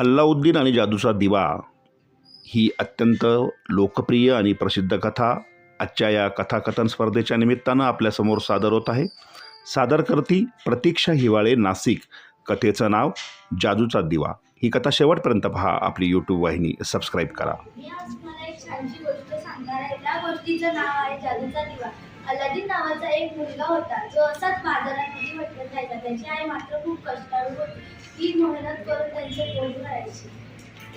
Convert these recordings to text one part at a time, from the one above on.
अल्लाउद्दीन आणि जादूचा दिवा. ही अत्यंत लोकप्रिय आणि प्रसिद्ध कथा. आजच्या या कथाकथन स्पर्धेच्या निमित्तानं आपल्यासमोर सादर होत आहे. सादर करती प्रतीक्षा हिवाळे नाशिक कथेचं नाव जादूचा दिवा. ही कथा शेवटपर्यंत पहा. आपली यूट्यूब वाहिनी सबस्क्राईब करा. मी आज एक छानशी गोष्ट सांगणार आहे. त्या गोष्टीचं नाव आहे जादूचा दिवा. अलादीन नावाचा एक मुलगा होता जो असाच बाजारामध्ये भटकत राहायचा त्याची आई मात्र खूप कष्टाळू होती. ती मेहनत करून त्यांचे पोट भरायची.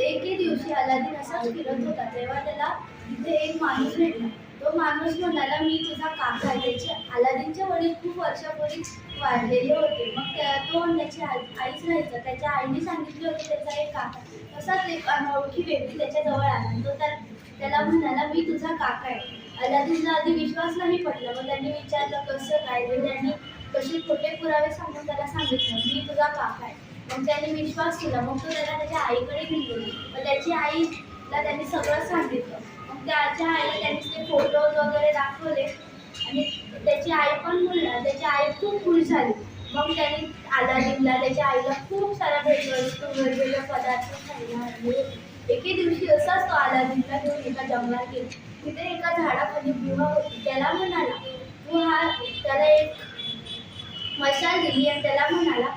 एके दिवशी अलादीन असाच फिरत होता तेव्हा त्याला तिथे एक माणूस भेटला. तो माणूस म्हणाला मी तुझा काका आहे. त्याचे अलादीनचे वडील खूप वर्षापूर्वी वाढलेले होते. मग त्या तो त्याची आई- आईच राहायचा. त्याच्या आईने सांगितले होते त्याचा एक काका तसाच एक अनोळखी व्यक्ती त्याच्याजवळ आला. तो त्याला म्हणाला मी तुझा काका आहे. अलादीनला आधी विश्वास नाही पडला. मग त्यांनी विचारलं कसं काय? त्यांनी कसे खोटे पुरावे सांगून त्याला सांगितलं मी तुझा काका आहे. मग त्याने विश्वास केला मग तो त्याला त्याच्या आईकडे घेऊन मग त्याची आईला त्यांनी सगळं सांगितलं. मग त्याच्या आईला त्यांनी ते फोटोज वगैरे दाखवले. आणि त्याची आई पण मुलला त्याची आई खूप खुश झाली. मग त्यांनी अलादीनला त्याच्या आईला खूप साऱ्या भेटवस्तू वेगवेगळे पदार्थ खायला आणले. एके दिवशी असाच तो अलादीनला घेऊन एका जंगलात गेला. तिथे एका झाडाखाली गुहा होती. त्याला म्हणाला तू हा त्याला एक मशाल दिली आणि त्याला म्हणाला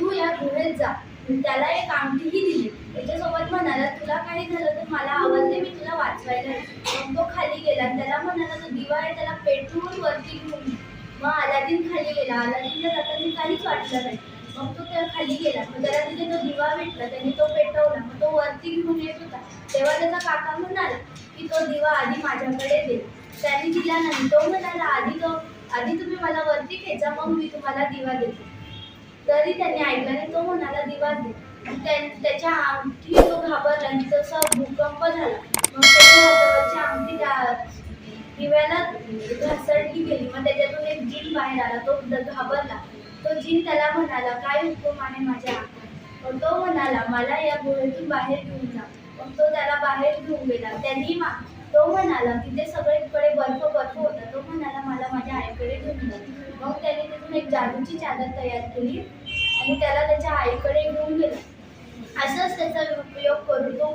तू या गुहेत जा. त्याला एक अंगठीही दिली. त्याच्यासोबत म्हणाला तुला काही झालं तर मला आवाज मी तुला वाचवायला मग तो खाली गेला आणि त्याला म्हणाला तो दिवा आहे त्याला पेटवून वरती घेऊन मग अलादीन खाली गेला. अलादीनला जाताना काहीच वाटलं नाही. मग तो त्या खाली गेला. मग त्याला तिथे तो दिवा भेटला त्याने तो पेटवला. मग तो वरती घेऊन येत होता. तेव्हा त्याचा काका म्हणाला की तो दिवा आधी माझ्याकडे दे. त्याने दिला नाही. तो म्हणाला आधी तो आधी तुम्ही मला वरती खेचा मग मी तुम्हाला दिवा देतो. तरी त्यांनी ऐकलं नाही तो म्हणाला दिवा दे. त्याच्या अंगठी तो घाबरला आणि तसा भूकंप झाला. मग त्याच्या हातावरची अंगठी दिव्याला घसरली गेली. मग त्याच्यातून एक जीन बाहेर आला. तो घाबरला. तो जिन त्याला म्हणाला काय हुकूम आहे माझ्या हातात? मग तो म्हणाला मला या गुहेतून बाहेर घेऊन जा. मग तो त्याला बाहेर घेऊन गेला. त्यांनी मा तो म्हणाला तिथे सगळीकडे बर्फ बर्फ होता. तो म्हणाला मला माझ्या आईकडे घेऊन जा. मग त्याने तिथून एक जादूची चादर तयार केली आणि त्याला त्याच्या आईकडे घेऊन गेला. असंच त्याचा उपयोग करून तो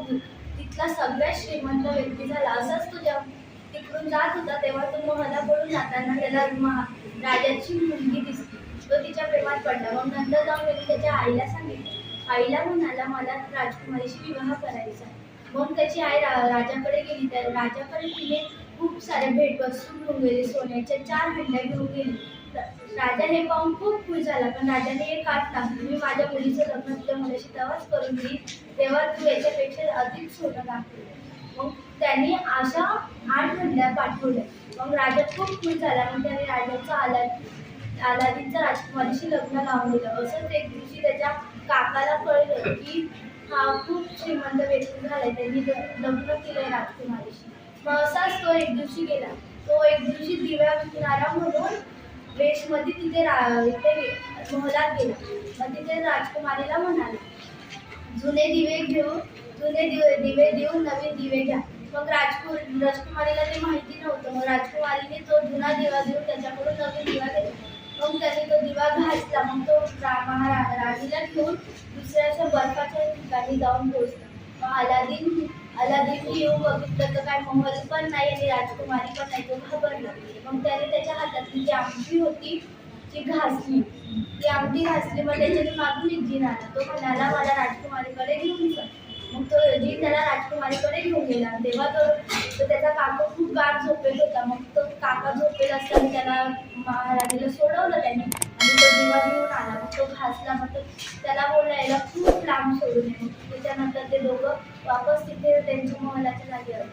तिथला सगळ्यात श्रीमंत व्यक्ती झाला. असंच तो जेव्हा तिकडून जात होता तेव्हा तो महलाकडून जाताना त्याला महा राजाची मुलगी दिसली. तो तिच्या प्रेमात पडला. मग नंतर जाऊन त्याने त्याच्या आईला सांगितले. आईला म्हणाला मला राजकुमारीशी विवाह करायचा मग त्याची आई रा राजाकडे गेली. तर राजाकडे तिने खूप साऱ्या भेटवस्तू घेऊन गेली. सोन्याच्या चार भेंड्या घेऊन गेली. राजा हे पाहून खूप खुश झाला. पण राजाने एक काट टाकली. मी माझ्या मुलीचं लग्न तुझ्या मुलाशी तेव्हाच करून दिली तेव्हा तू याच्यापेक्षा अधिक सोनं दाखवलं. मग त्यांनी अशा आठ भेंड्या पाठवल्या. मग राजा खूप खुश झाला. मग त्याने राजाचा आला अलादीनचं राजकुमारीशी लग्न लावून दिलं. असंच एक दिवशी त्याच्या काकाला कळलं की हा खूप श्रीमंत व्यक्ती झालाय. त्यांनी लग्न केलंय राजकुमारीशी. मग असाच तो एक दिवशी गेला. तो एक दिवशी दिव्या विकणारा म्हणून वेशमध्ये तिथे रा इथे गे- महलात गेला. मग तिथे राजकुमारीला म्हणाला जुने दिवे घेऊन जुने दिवे दिवे देऊन नवीन दिवे घ्या. मग राजकुमार राजकुमारीला ते माहिती नव्हतं. मग राजकुमारीने तो जुना दिवा देऊन त्याच्याकडून नवीन दिवा घेतला. मग त्याने तो दिवा घासला मग तो रा- राणीला ठेवून दुसऱ्याच्या बर्फाच्या ठिकाणी जाऊन पोहोचला. मग अलादीन अलादीन येऊन बघितलं तर काय महल पण नाही आणि राजकुमारी पण नाही तो घाबरला. मग त्याने त्याच्या हातातली जी आमटी होती ती घासली. ती आमटी घासली मग त्याच्याने मागून एक जीन आला. तो म्हणाला मला राजकुमारीकडे घेऊन जा. मग तो जी त्याला राजकुमारीकडे घेऊन गेला. तेव्हा तो त्याचा काका खूप गाढ झोपेत होता. मग तो काका झोपेत असताना त्याला महाराज सोडवलं त्याने. आणि तो दिवा घेऊन आला. मग तो घासला मग त्याला बोलायला खूप लांब सोडून ये त्याच्यानंतर ते दोघं वापस तिथे त्यांच्या मोहलाच्या जागी आले.